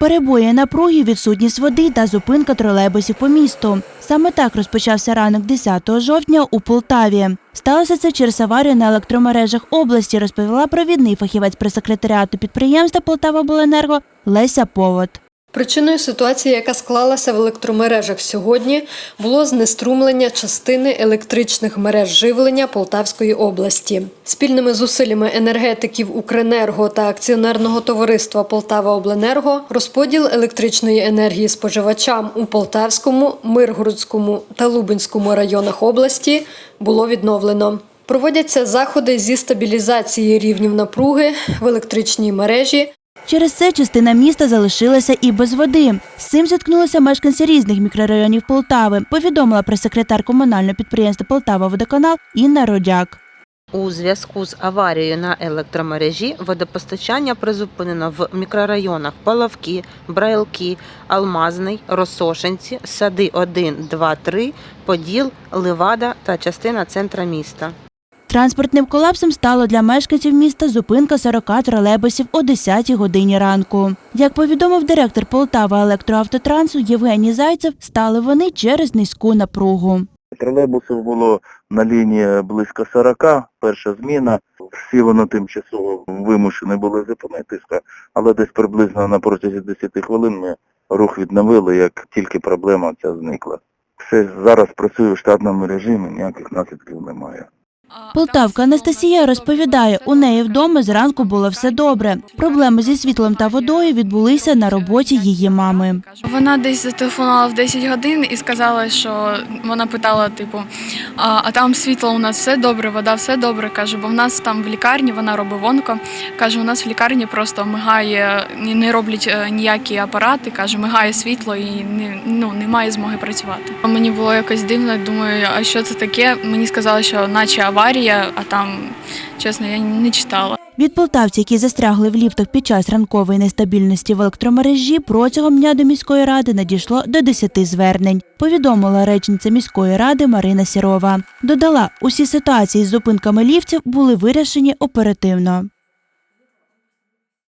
Перебої напруги, відсутність води та зупинка тролейбусів по місту. Саме так розпочався ранок 10 жовтня у Полтаві. Сталося це через аварію на електромережах області, розповіла провідний фахівець прес-секретаріату підприємства Полтавабленерго Леся Повод. Причиною ситуації, яка склалася в електромережах сьогодні, було знеструмлення частини електричних мереж живлення Полтавської області. Спільними зусиллями енергетиків Укренерго та акціонерного товариства Полтава Обленерго розподіл електричної енергії споживачам у Полтавському, Миргородському та Лубенському районах області було відновлено. Проводяться заходи зі стабілізації рівнів напруги в електричній мережі Через це частина міста залишилася і без води. З цим зіткнулися мешканці різних мікрорайонів Полтави, повідомила прес-секретар комунального підприємства Полтава Водоканал Інна Родяк. У зв'язку з аварією на електромережі водопостачання призупинено в мікрорайонах Палавки, Брайлки, Алмазний, Росошинці, Сади 1, 2, 3, Поділ, Ливада та частина центра міста. Транспортним колапсом стало для мешканців міста зупинка 40 тролейбусів о 10 годині ранку. Як повідомив директор Полтава електроавтотрансу Євгеній Зайцев, стали вони через низьку напругу. Тролейбусів було на лінії близько 40, перша зміна. Всі вони тимчасово вимушені були зупинитися, але десь приблизно на протязі 10 хвилин ми рух відновили, як тільки проблема ця зникла. Все зараз працює в штатному режимі, ніяких наслідків немає. Полтавка Анастасія розповідає, у неї вдома зранку було все добре. Проблеми зі світлом та водою відбулися на роботі її мами. Вона десь зателефонувала в 10 годин і сказала, що вона питала, типу, а, а там світло у нас все добре, вода все добре. Каже, бо в нас там в лікарні вона робить вонко. Каже, у нас в лікарні просто мигає, не роблять е, ніякі апарати. Каже, мигає світло і не, ну, немає змоги працювати. Мені було якось дивно, думаю, а що це таке? Мені сказали, що наче аварія, а там, чесно, я не читала. Від полтавців, які застрягли в ліфтах під час ранкової нестабільності в електромережі, протягом дня до міської ради надійшло до 10 звернень. Повідомила речниця міської ради Марина Сірова. Додала, усі ситуації з зупинками ліфтів були вирішені оперативно.